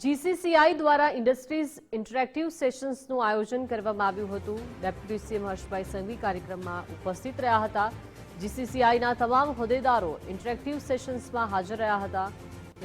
GCCI દ્વારા industries interactive સેશન્સનું આયોજન કરવામાં આવ્યું હતું. ડેપ્યુટી સીએમ હર્ષભાઈ સંઘવી કાર્યક્રમમાં ઉપસ્થિત રહ્યા હતા. જીસીસીઆઈના તમામ હોદ્દેદારો ઇન્ટરેક્ટિવ સેશન્સમાં હાજર રહ્યા હતા.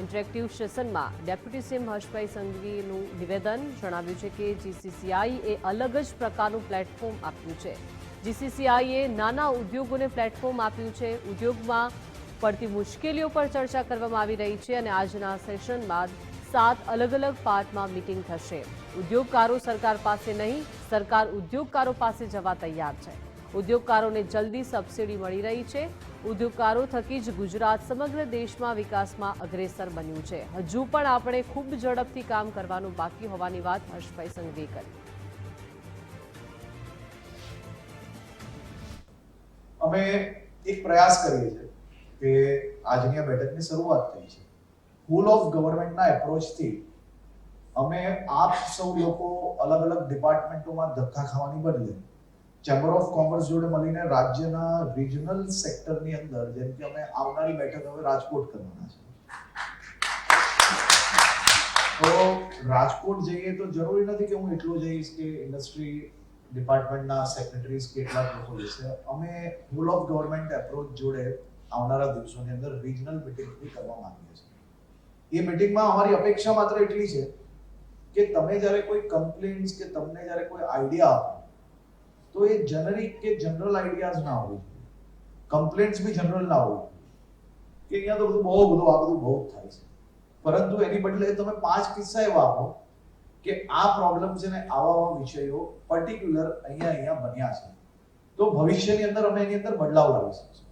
ઇન્ટરેક્ટિવ સેશનમાં ડેપ્યુટી સીએમ હર્ષભાઈ સંઘવીનું નિવેદન જણાવ્યું છે કે જીસીસીઆઈ એ અલગ જ પ્રકારનું પ્લેટફોર્મ આપ્યું છે. જીસીસીઆઈએ નાના ઉદ્યોગોને પ્લેટફોર્મ આપ્યું છે. ઉદ્યોગમાં પડતી મુશ્કેલીઓ પર ચર્ચા કરવામાં આવી રહી છે અને આજના સેશન બાદ સાત અલગ અલગ પાર્ટમાં મીટિંગ થશે. ઉદ્યોગકારો સરકાર પાસે નહીં, સરકાર ઉદ્યોગકારો પાસે જવા તૈયાર છે. ઉદ્યોગકારોને જલ્દી સબસિડી મળી રહી છે. ઉદ્યોગકારો થકી જ ગુજરાત સમગ્ર દેશમાં વિકાસમાં અગ્રેસર બન્યું છે. હજુ પણ આપણે ખૂબ ઝડપથી કામ કરવાનું બાકી હોવાની વાત હર્ષભાઈ સંઘવીએ કરી. અમે એક પ્રયાસ કરીએ છીએ કે આજની આ બેઠકની શરૂઆત થઈ છે. ફૂલ ઓફ ગવર્મેન્ટના એપ્રોચથી અમે આપ સૌ લોકો અલગ અલગ ડિપાર્ટમેન્ટોમાં ધક્કા ખાવાની બદલે ચેમ્બર ઓફ કોમર્સ જોડે મળીને રાજ્યના રિજનલ સેક્ટરની અંદર, જેમ કે અમે આવનારી બેઠક હવે રાજકોટ કરવાના છે. તો રાજકોટ જઈએ તો જરૂરી નથી કે હું એટલો જઈશ કે ઇન્ડસ્ટ્રી ડિપાર્ટમેન્ટના સેક્રેટરીઝ કેટલાક લોકો જશે. અમે ફૂલ ઓફ ગવર્મેન્ટ એપ્રોચ જોડે આવનારા દિવસોની અંદર રિજનલ મિટિંગ કરવા માંગીએ છીએ. એ મિટિંગમાં અમારી અપેક્ષા માત્ર એટલી છે કે તમે જ્યારે કોઈ કમ્પ્લેન્ટ્સ કે તમને જ્યારે કોઈ આઈડિયા આપો, તો એ જનરિક કે જનરલ આઈડિયાઝ ના જોઈએ. કમ્પ્લેન્ટ્સ બી જનરલ ના હોવી કે અહીંયા તો બધું બહુ બધું, આ બધું બહુ થાય છે. પરંતુ એની બદલે તમે પાંચ કિસ્સા એવા આપો કે આ પ્રોબ્લેમ છે ને આવા આવા વિષયો પર્ટિક્યુલર અહીંયા અહીંયા બન્યા છે. તો ભવિષ્યની અંદર અમે એની અંદર બદલાવ લાવી શકીશું.